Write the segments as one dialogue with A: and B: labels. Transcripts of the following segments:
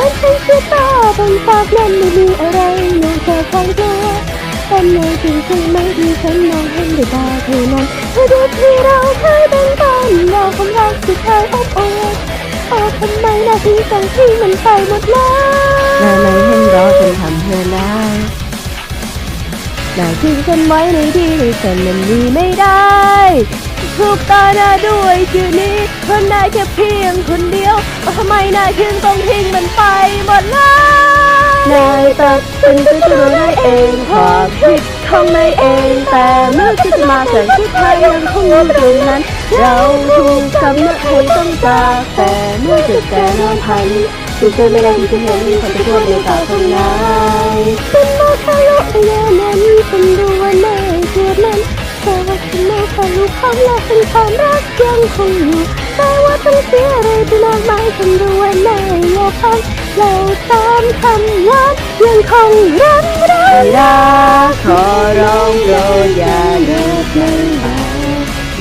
A: อนฉันเชื่อตาบนปากนั้นไม่มีอะไรนอกจากความกลัวเป็นในที่ใช่ไหมที่ฉันมองเห็นด้วยตาเท่านั้นเธอดูที่เราเคยเป็นกันเราความรักที่เคยอบอุ่นโอ้ทำไมนาทีสองที่มันไปหมดแล้วนาไหน
B: เห็นรอจนทำเธอได้นาทิ้งฉันไว้ในที่ที่ฉันนั้นมีไม่ได้ถูกตาหน้าด้วยชื่อนี้คนนายแค่เพียงคนเดียวทำไมนายถึงต้อง
A: นายตัดสินจตัวได้เองความผิดของนายเอง แต่เมื่อคิดจะมาแสงที่ไทยยังคงอยู่ตรงนั้น เราถูกกำหนดให้ต้องจาแต่เมื่อจุดแก่นอนพันถูกเจอไม่ได้ที่จะเห็นคนเป็นตัวเดียวกับคนนเป็นโมทะลุเยนั้นฉันรู้ว่าในเกิดนั้นแต่ว่าฉันไม่ทะลุความและเป็นความรักยังคงอยู่แต่ว่าต้องเสียอะไรไปมากมายฉันรู้ว่าในโลกพันเราตามคำว่า ของรักรักรัขอร้องโปรดอย่าเลิกไม่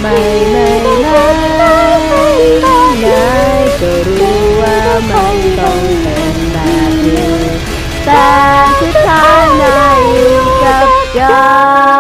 B: ไม่ไม่ไม่ไม่ยายก็รู้ว่ามันต้องเป็นแบบนี้แต่สุดท้ายนายอยู่กับยาย